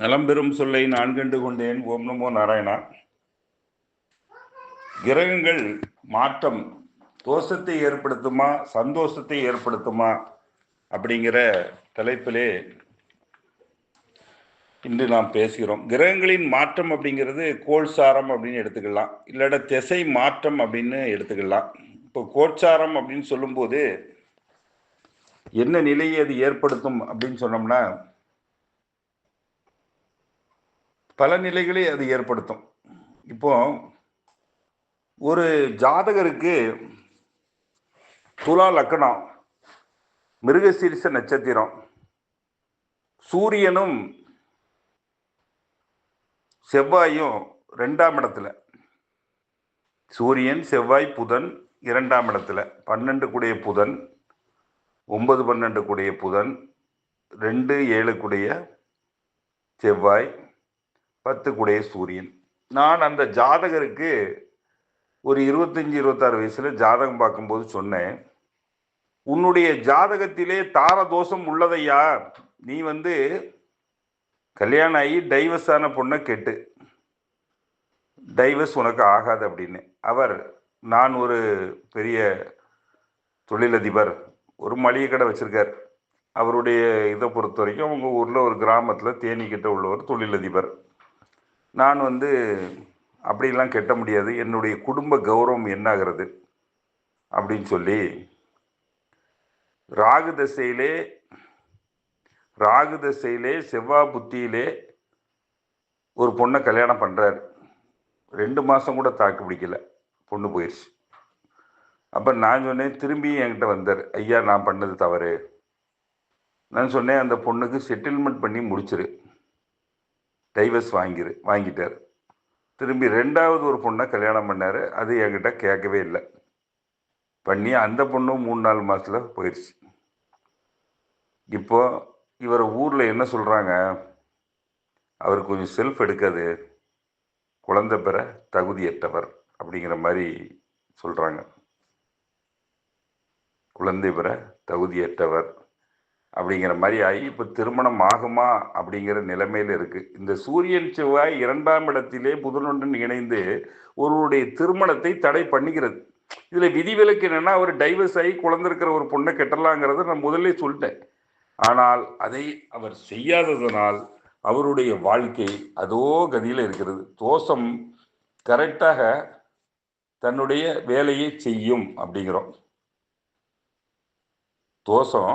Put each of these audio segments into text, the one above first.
நலம்பெறும் சொல்லை நான் கண்டு கொண்டேன் ஓம் நமோ நாராயணா. கிரகங்கள் மாற்றம் தோஷத்தை ஏற்படுத்துமா சந்தோஷத்தை ஏற்படுத்துமா அப்படிங்கிற தலைப்பிலே இன்று நாம் பேசுகிறோம். கிரகங்களின் மாற்றம் அப்படிங்கிறது கோல்சாரம் அப்படின்னு எடுத்துக்கலாம். இல்லாட திசை மாற்றம் அப்படின்னு எடுத்துக்கலாம். இப்போ கோட்சாரம் அப்படின்னு சொல்லும்போது என்ன நிலையை அது ஏற்படுத்தும் அப்படின்னு சொன்னோம்னா பல நிலைகளை அது ஏற்படுத்தும். இப்போ ஒரு ஜாதகருக்கு துலா லக்கணம் மிருகசீரிச நட்சத்திரம் சூரியனும் செவ்வாயும் ரெண்டாம் இடத்துல. சூரியன் செவ்வாய் புதன் இரண்டாம் இடத்துல. பன்னெண்டு கூடிய புதன் ஒன்பது பன்னெண்டு கூடிய புதன் ரெண்டு ஏழு கூடிய செவ்வாய் பத்து கூடிய சூரியன். நான் அந்த ஜாதகருக்கு ஒரு இருபத்தஞ்சி இருபத்தாறு வயசுல ஜாதகம் பார்க்கும்போது சொன்னேன். உன்னுடைய ஜாதகத்திலே தார தோஷம் உள்ளதையா? நீ வந்து கல்யாணம் ஆகி டைவர்ஸான பொண்ணை கெட்டு. டைவர்ஸ் உனக்கு ஆகாது அப்படின்னு. அவர் நான் ஒரு பெரிய தொழிலதிபர் ஒரு மளிகை கடை வச்சிருக்கார். அவருடைய இதை பொறுத்த வரைக்கும் அவங்க ஊரில் ஒரு கிராமத்தில் தேனிக்கிட்ட உள்ளவர் தொழிலதிபர். நான் வந்து அப்படிலாம் கெட்ட முடியாது. என்னுடைய குடும்ப கௌரவம் என்னாகிறது? அப்படின்னு சொல்லி ராகு தசையிலே ராகு தசையிலே செவ்வாய் புத்தியிலே ஒரு பொண்ணை கல்யாணம் பண்ணுறாரு ரெண்டு மாதம் கூட தாக்கு பிடிக்கல. பொண்ணு போயிடுச்சு அப்போ நான் சொன்னேன் திரும்பி என்கிட்ட வந்தார். ஐயா நான் பண்ணது தவறு. நான் சொன்னேன் அந்த பொண்ணுக்கு செட்டில்மெண்ட் பண்ணி முடிச்சிரு. டைவர்ஸ் வாங்கிரு வாங்கிட்டார். திரும்பி ரெண்டாவது ஒரு பொண்ணை கல்யாணம் பண்ணார். அது என்கிட்ட கேட்கவே இல்லை. பண்ணி அந்த பொண்ணும் மூணு நாலு மாதத்தில் போயிடுச்சு இப்போ இவர் ஊரில் என்ன சொல்கிறாங்க அவர் கொஞ்சம் செல்ஃப் எடுக்காது. குழந்தை பெற தகுதியற்றவர் அப்படிங்கிற மாதிரி சொல்கிறாங்க குழந்தை பெற தகுதியற்றவர். அப்படிங்கிற மாதிரி ஆகி இப்போ திருமணம் ஆகுமா அப்படிங்கிற நிலைமையில் இருக்குது இந்த சூரியன் செவ்வாய் இரண்டாம் இடத்திலே புதனுடன் இணைந்து ஒருவருடைய திருமணத்தை தடை பண்ணிக்கிறது. இதில் விதிவிலக்கு என்னென்னா அவர் டைவர்ஸ் ஆகி குழந்திருக்கிற ஒரு பொண்ணை கெட்டலாங்கிறத நான் முதல்ல சொல்லிட்டேன். ஆனால் அதை அவர் செய்யாததனால் அவருடைய வாழ்க்கை அதோ கதியில் இருக்கிறது. தோஷம் கரெக்டாக தன்னுடைய வேலையை செய்யும் அப்படிங்கிறோம். தோஷம்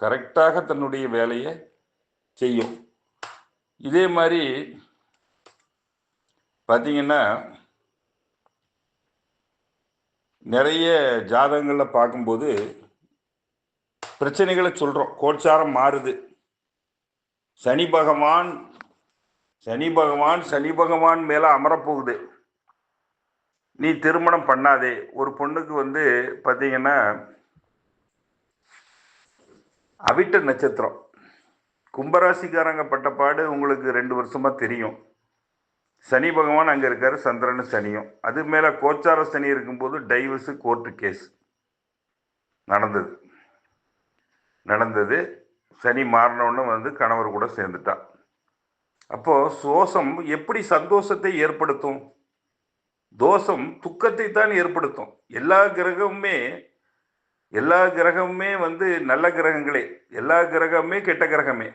கரெக்டாக தன்னுடைய வேலையை செய்யும். இதே மாதிரி பார்த்தீங்கன்னா நிறைய ஜாதகங்களில் பார்க்கும்போது பிரச்சனைகளை சொல்கிறோம் கோச்சாரம் மாறுது. சனி பகவான் சனி பகவான் சனி பகவான் மேலே அமரப்போகுது. நீ திருமணம் பண்ணாதே. ஒரு பொண்ணுக்கு வந்து பார்த்தீங்கன்னா அவிட்ட நட்சத்திரம். கும்பராசிக்காரங்க பட்டப்பாடு உங்களுக்கு ரெண்டு வருஷமாக தெரியும். சனி பகவான் அங்கே இருக்கார் சந்திரன் சனியும். அது மேலே கோச்சார சனி இருக்கும்போது டைவர்ஸு கோர்ட்டு கேஸ் நடந்தது. நடந்தது. சனி மாறினோன்னு வந்து கணவர் கூட சேர்ந்துட்டான் அப்போது சோசம் எப்படி சந்தோஷத்தை ஏற்படுத்தும்? தோஷம் துக்கத்தை தான் ஏற்படுத்தும். எல்லா கிரகமுமே எல்லா கிரகமுமே வந்து நல்ல கிரகங்களே எல்லா கிரகமுமே கெட்ட கிரகமே.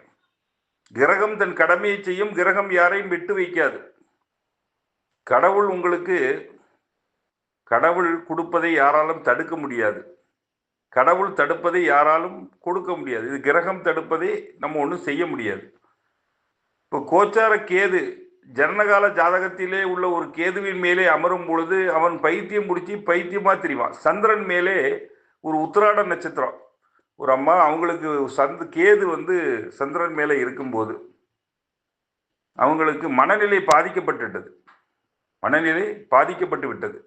கிரகம் தன் கடமையை செய்யும் கிரகம் யாரையும் விட்டு வைக்காது. கடவுள் உங்களுக்கு கடவுள் கொடுப்பதை யாராலும் தடுக்க முடியாது. கடவுள் தடுப்பதை யாராலும் கொடுக்க முடியாது. இது கிரகம் தடுப்பதை நம்ம ஒன்றும் செய்ய முடியாது. இப்போ கோச்சார கேது ஜனனகால ஜாதகத்திலே உள்ள ஒரு கேதுவின் மேலே அமரும் பொழுது அவன் பைத்தியம் பிடிச்சி பைத்தியமாக தெரிவான். சந்திரன் மேலே ஒரு உத்திராட நட்சத்திரம். ஒரு அம்மா அவங்களுக்கு சந்து கேது வந்து சந்திரன் மேலே இருக்கும்போது அவங்களுக்கு மனநிலை பாதிக்கப்பட்டுட்டது. மனநிலை பாதிக்கப்பட்டு விட்டது.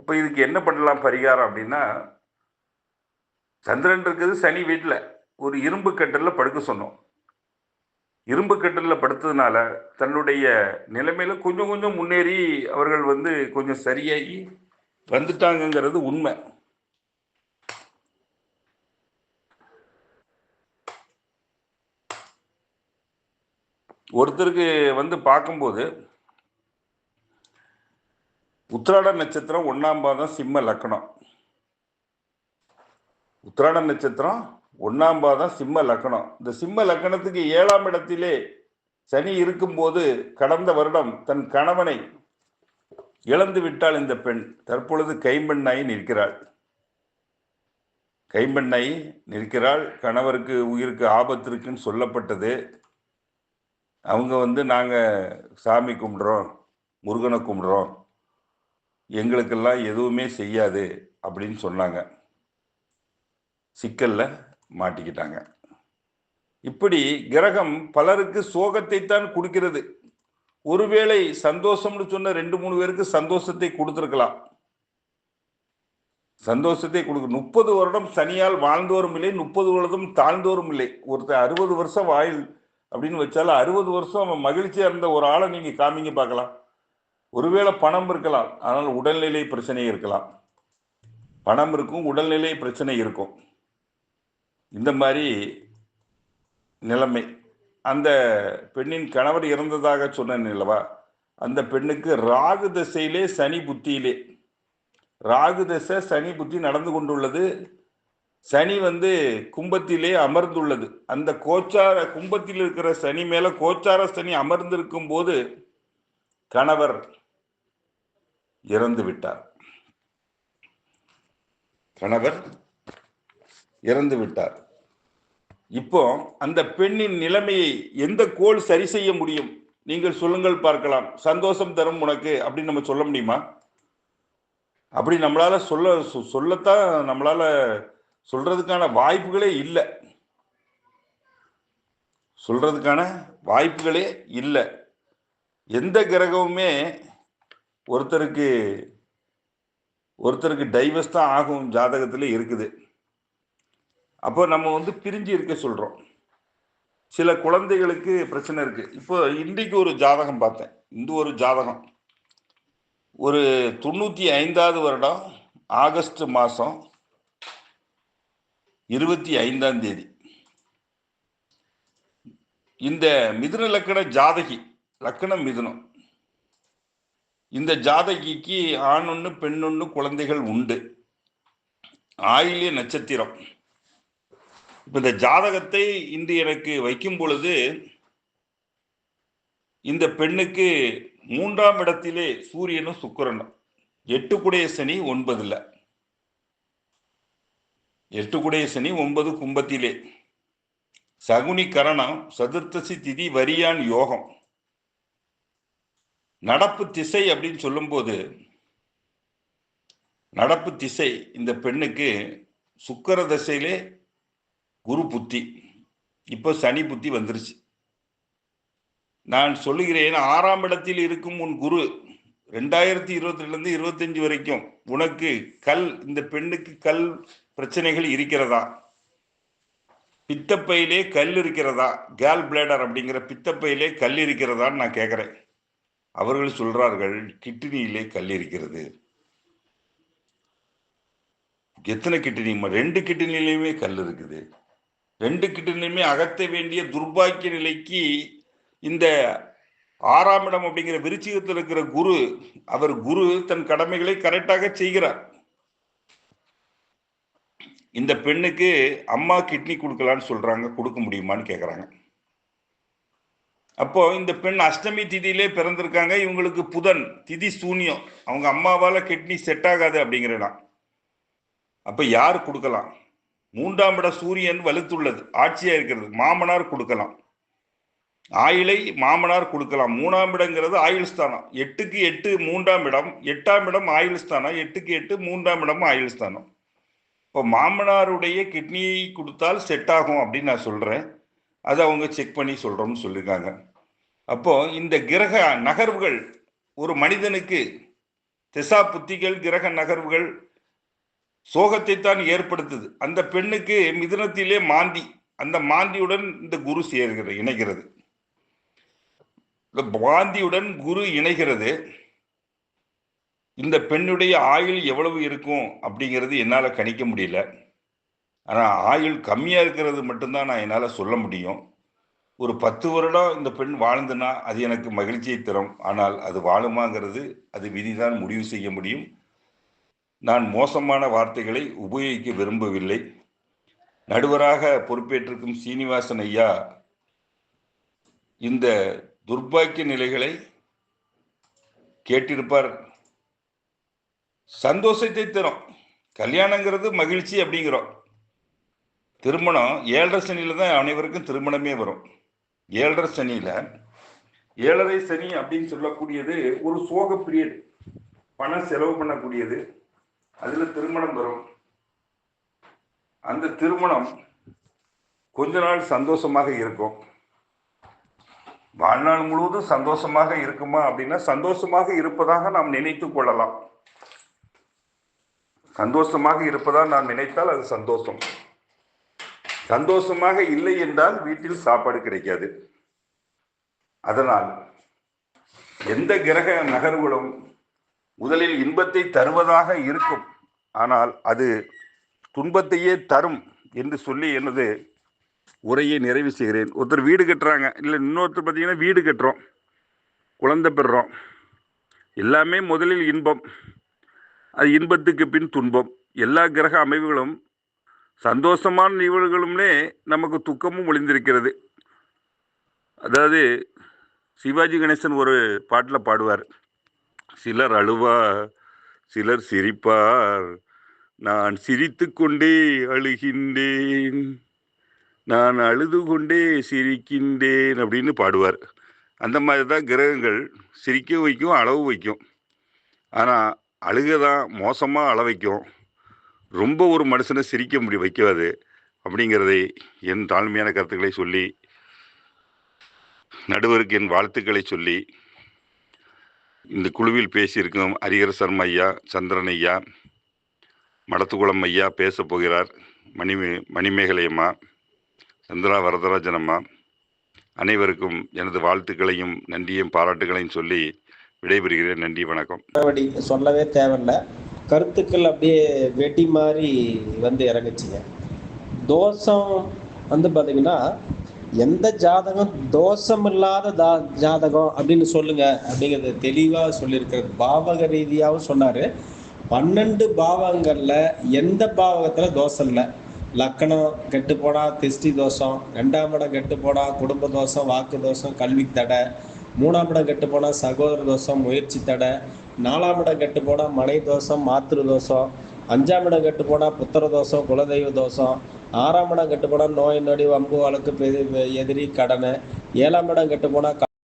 அப்போ இதுக்கு என்ன பண்ணலாம் பரிகாரம் அப்படின்னா சந்திரன் இருக்குது சனி வீட்டில் ஒரு இரும்பு கட்டலில் படுக்க சொன்னோம். இரும்பு கட்டலில் படுத்ததுனால தன்னுடைய நிலைமையில் கொஞ்சம் கொஞ்சம் முன்னேறி அவர்கள் வந்து கொஞ்சம் சரியாகி வந்துட்டாங்கங்கிறது உண்மை. ஒருத்தருக்கு வந்து பார்க்கும்போது உத்திராட நட்சத்திரம் ஒன்றாம் பாதம் சிம்ம லக்கணம். உத்திராட நட்சத்திரம் ஒன்றாம் பாதம் சிம்ம லக்கணம். இந்த சிம்ம லக்கணத்துக்கு ஏழாம் இடத்திலே சனி இருக்கும்போது கடந்த வருடம் தன் கணவனை இழந்து விட்டாள் இந்த பெண். தற்பொழுது கைம்பெண்ணாய் நிற்கிறாள். கைம்பெண்ணாய் நிற்கிறாள். கணவருக்கு உயிருக்கு ஆபத்து இருக்குன்னு சொல்லப்பட்டது. அவங்க வந்து நாங்கள் சாமி கும்பிட்றோம் முருகனை கும்பிட்றோம். எங்களுக்கெல்லாம் எதுவுமே செய்யாது அப்படின்னு சொன்னாங்க. சிக்கலில் மாட்டிக்கிட்டாங்க. இப்படி கிரகம் பலருக்கு சோகத்தை தான் கொடுக்கிறது. ஒருவேளை சந்தோஷம்னு சொன்ன ரெண்டு மூணு பேருக்கு சந்தோஷத்தை கொடுத்துருக்கலாம். சந்தோஷத்தை கொடுக்க முப்பது வருடம் சனியால் வாழ்ந்தோரும் இல்லை முப்பது வருடம் தாழ்ந்தோரும் இல்லை. ஒருத்தர் அறுபது வருஷம் வாயில் அப்படின்னு வச்சாலும் அறுபது வருஷம் அவன் மகிழ்ச்சியாக இருந்த ஒரு ஆளை நீங்கள் காமிங்க பார்க்கலாம். ஒருவேளை பணம் இருக்கலாம். ஆனால் உடல்நிலை பிரச்சனை இருக்கலாம். பணம் இருக்கும் உடல்நிலை பிரச்சனை இருக்கும். இந்த மாதிரி நிலைமை. அந்த பெண்ணின் கணவர் இறந்ததாக சொன்னேன் அல்லவா? அந்த பெண்ணுக்கு ராகு திசையிலே சனி புத்தியிலே. ராகு திசை சனி புத்தி நடந்து கொண்டுள்ளது. சனி வந்து கும்பத்திலே அமர்ந்துள்ளது. அந்த கோச்சார கும்பத்தில் இருக்கிற சனி மேல கோச்சார சனி அமர்ந்திருக்கும் போது கணவர் இறந்து விட்டார். கணவர் இறந்து விட்டார். இப்போ அந்த பெண்ணின் நிலைமையை எந்த கோல் சரி செய்ய முடியும்? நீங்கள் சொல்லுங்கள் பார்க்கலாம். சந்தோஷம் தரும் உனக்கு அப்படின்னு நம்ம சொல்ல முடியுமா? அப்படி நம்மளால சொல்ல சொ- சொல்லத்தான் நம்மளால சொல்றதுக்கான வாய்ப்புகளே இல்லை. சொல்றதுக்கான வாய்ப்புகளே இல்லை. எந்த கிரகமுமே ஒருத்தருக்கு ஒருத்தருக்கு டைவர்ஸ் தான் ஆகும் ஜாதகத்தில் இருக்குது. அப்போ நம்ம வந்து பிரிஞ்சு இருக்க சொல்கிறோம் சில குழந்தைகளுக்கு பிரச்சனை இருக்குது இப்போ இன்றைக்கு ஒரு ஜாதகம் பார்த்தேன். இந்த ஒரு ஜாதகம். ஒரு தொண்ணூற்றி ஐந்தாவது வருடம் ஆகஸ்ட் மாதம் இருபத்தி ஐந்தாம் தேதி. இந்த மிதுன லக்கண ஜாதகி லக்கணம் மிதுனம். இந்த ஜாதகிக்கு ஆண் ஒன்று பெண் ஒன்று குழந்தைகள் உண்டு. ஆயிலிய நட்சத்திரம். இப்போ இந்த ஜாதகத்தை இன்று எனக்கு வைக்கும் பொழுது இந்த பெண்ணுக்கு மூன்றாம் இடத்திலே சூரியனும் சுக்கிரனும். எட்டுக்குடைய சனி ஒன்பதில் எட்டுக்குடைய சனி ஒன்பது கும்பத்திலே. சகுனி கரணம் சதுர்த்தசி திதி வரியான் யோகம். நடப்பு திசை அப்படின்னு சொல்லும்போது நடப்பு திசை இந்த பெண்ணுக்கு சுக்கர தசையிலே குரு புத்தி. இப்போ சனி புத்தி வந்துருச்சு. நான் சொல்லுகிறேன் ஆறாம் இடத்தில் இருக்கும் உன் குரு ரெண்டாயிரத்தி இருபத்தி ரெண்டுலேருந்து இருபத்தஞ்சு வரைக்கும் உனக்கு கல் இந்த பெண்ணுக்கு கல் பிரச்சனைகள் இருக்கிறதா? பித்தப்பையிலே கல் இருக்கிறதா? கேல் பிளேடர் அப்படிங்கிற பித்தப்பையிலே கல் இருக்கிறதான்னு நான் கேட்குறேன் அவர்கள் சொல்றார்கள் கிட்னியிலே கல் இருக்கிறது. எத்தனை கிட்னி? ரெண்டு கிட்னிலையுமே கல் இருக்குது. ரெண்டு கிட்னிலையுமே அகற்ற வேண்டிய துர்பாக்கிய நிலைக்கு இந்த ஆறாம் இடம் அப்படிங்கிற விருச்சிகத்தில் இருக்கிற குரு அவர் குரு தன் கடமைகளை கரெக்டாக செய்கிறார். இந்த பெண்ணுக்கு அம்மா கிட்னி கொடுக்கலான்னு சொல்கிறாங்க கொடுக்க முடியுமான்னு கேட்குறாங்க அப்போ இந்த பெண் அஷ்டமி திதியிலே பிறந்திருக்காங்க இவங்களுக்கு புதன் திதி சூன்யம். அவங்க அம்மாவால் கிட்னி செட் ஆகாது அப்படிங்கிறனா அப்போ யார் கொடுக்கலாம்? மூன்றாம் இட சூரியன் வலுத்துள்ளது ஆட்சியாக இருக்கிறது மாமனார் கொடுக்கலாம். ஆயிலை மாமனார் கொடுக்கலாம். மூணாம் இடங்கிறது ஆயுள் ஸ்தானம். எட்டுக்கு எட்டு மூன்றாம் இடம் எட்டாம் இடம் ஆயுள் ஸ்தானம் எட்டுக்கு எட்டு மூன்றாம் இடம் ஆயுள் ஸ்தானம். இப்போ மாமனாருடைய கிட்னியை கொடுத்தால் செட் ஆகும் அப்படின்னு நான் சொல்கிறேன் அதை அவங்க செக் பண்ணி சொல்கிறோம்னு சொல்லியிருக்காங்க. அப்போது இந்த கிரக நகர்வுகள் ஒரு மனிதனுக்கு திசா புத்திகள் கிரக நகர்வுகள் சோகத்தை தான் ஏற்படுத்துது. அந்த பெண்ணுக்கு மிதுனத்திலே மாந்தி அந்த மாந்தியுடன் இந்த குரு சேர்கிறது இணைகிறது. இந்த மாந்தியுடன் குரு இணைகிறது. இந்த பெண்ணுடைய ஆயுள் எவ்வளவு இருக்கும் அப்படிங்கிறது என்னால் கணிக்க முடியல. ஆனால் ஆயுள் கம்மியாக இருக்கிறது மட்டும்தான் நான் என்னால் சொல்ல முடியும். ஒரு பத்து வருடம் இந்த பெண் வாழ்ந்துனா அது எனக்கு மகிழ்ச்சியை தரும். ஆனால் அது வாழுமாங்கிறது அது விதிதான் முடிவு செய்ய முடியும். நான் மோசமான வார்த்தைகளை உபயோகிக்க விரும்பவில்லை. நடுவராக பொறுப்பேற்றிருக்கும் சீனிவாசன் ஐயா இந்த துர்பாக்கிய நிலைகளை கேட்டிருப்பார். சந்தோஷத்தை தரும். கல்யாணங்கிறது மகிழ்ச்சி அப்படிங்கிறோம். திருமணம் ஏழரை சனியில் தான் அனைவருக்கும் திருமணமே வரும். ஏழரை சனியில் ஏழரை சனி அப்படின்னு சொல்லக்கூடியது ஒரு சோக பீரியட் பணம் செலவு பண்ணக்கூடியது. அதில் திருமணம் வரும். அந்த திருமணம் கொஞ்ச நாள் சந்தோஷமாக இருக்கும். வாழ்நாள் முழுவதும் சந்தோஷமாக இருக்குமா அப்படின்னா சந்தோஷமாக இருப்பதாக நாம் நினைத்து கொள்ளலாம். சந்தோஷமாக இருப்பதாக நான் நினைத்தால் அது சந்தோஷம். சந்தோஷமாக இல்லை என்றால் வீட்டில் சாப்பாடு கிடைக்காது. அதனால் எந்த கிரக நகர்வுகளும் முதலில் இன்பத்தை தருவதாக இருக்கும். ஆனால் அது துன்பத்தையே தரும் என்று சொல்லி எனது உரையை நிறைவு செய்கிறேன். ஒருத்தர் வீடு கட்டுறாங்க. இல்லை இன்னொருத்தர் பார்த்தீங்கன்னா வீடு கட்டுறோம். குழந்தை பெறுறோம். எல்லாமே முதலில் இன்பம். அது இன்பத்துக்கு பின் துன்பம். எல்லா கிரக அமைவுகளும் சந்தோஷமான நிகழ்வுகளுமே நமக்கு துக்கமும் ஒளிந்திருக்கிறது. அதாவது சிவாஜி கணேசன் ஒரு பாட்டில் பாடுவார். சிலர் அழுவார் சிலர் சிரிப்பார் நான் சிரித்து கொண்டே அழுகின்றேன் நான் அழுது கொண்டே சிரிக்கின்றேன் அப்படின்னு பாடுவார். அந்த மாதிரி தான் கிரகங்கள் சிரிக்க வைக்கும் அளவு வைக்கும். ஆனால் அழுக தான் மோசமாக அள வைக்கும். ரொம்ப ஒரு மனுஷனை சிரிக்க முடி வைக்காது. அப்படிங்கிறதை என் தாழ்மையான கருத்துக்களை சொல்லி நடுவருக்கு என் வாழ்த்துக்களை சொல்லி இந்த குழுவில் பேசியிருக்கும் ஹரிகர சர்மா ஐயா சந்திரன் ஐயா மடத்துக்குளம் ஐயா பேசப் போகிறார். மணி மணிமேகலையம்மா சந்திரா வரதராஜன் அம்மா அனைவருக்கும் எனது வாழ்த்துக்களையும் நன்றியும் பாராட்டுகளையும் சொல்லி விடைபெறுகிறேன். நன்றி வணக்கம். சொல்லவே தேவையில்லை. கருத்துக்கள் அப்படியே வெட்டி மாதிரி வந்து இறங்குச்சிங்க. தோஷம் வந்து பார்த்தீங்கன்னா எந்த ஜாதகம் தோஷம் இல்லாத தா ஜாதகம் அப்படின்னு சொல்லுங்க அப்படிங்கிறத தெளிவாக சொல்லியிருக்கிறது பாவக ரீதியாகவும் சொன்னார். பன்னெண்டு பாவங்களில் எந்த பாவகத்தில் தோஷம் இல்லை? லக்கணம் கெட்டு போனால் திருஷ்டி தோஷம் ரெண்டாம் இடம் கெட்டு போனால் குடும்ப தோஷம் வாக்கு தோஷம் கல்வி தடை மூணாம் இடம் கெட்டு போனால் சகோதர தோஷம் முயற்சி தடை. நாலாம் இடம் கெட்டு போனால் மனை தோஷம் மாத்திரு தோஷம். அஞ்சாம் இடம் கெட்டு போனால் புத்திர தோஷம் குலதெய்வ தோஷம். ஆறாம் இடம் கெட்டு போனால் நோய் நொடி வம்பு வழக்கு எதிரி கடனை ஏழாம் இடம் கெட்டு போனால்